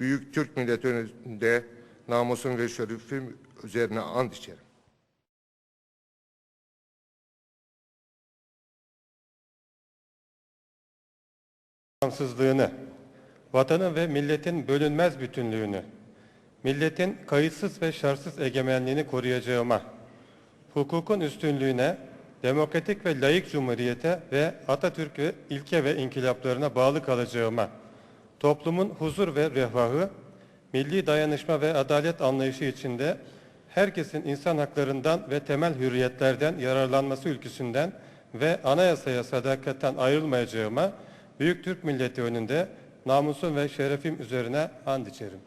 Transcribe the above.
büyük Türk milleti önünde namusum ve şerefim üzerine and içerim. bağımsızlığını, vatanın ve milletin bölünmez bütünlüğünü, milletin kayıtsız ve şartsız egemenliğini koruyacağıma, hukukun üstünlüğüne, demokratik ve layık cumhuriyete ve Atatürk ve ilke ve inkılaplarına bağlı kalacağıma, toplumun huzur ve refahı, milli dayanışma ve adalet anlayışı içinde herkesin insan haklarından ve temel hürriyetlerden yararlanması ülküsünden ve anayasaya sadakatten ayrılmayacağıma Büyük Türk milleti önünde namusum ve şerefim üzerine and içerim.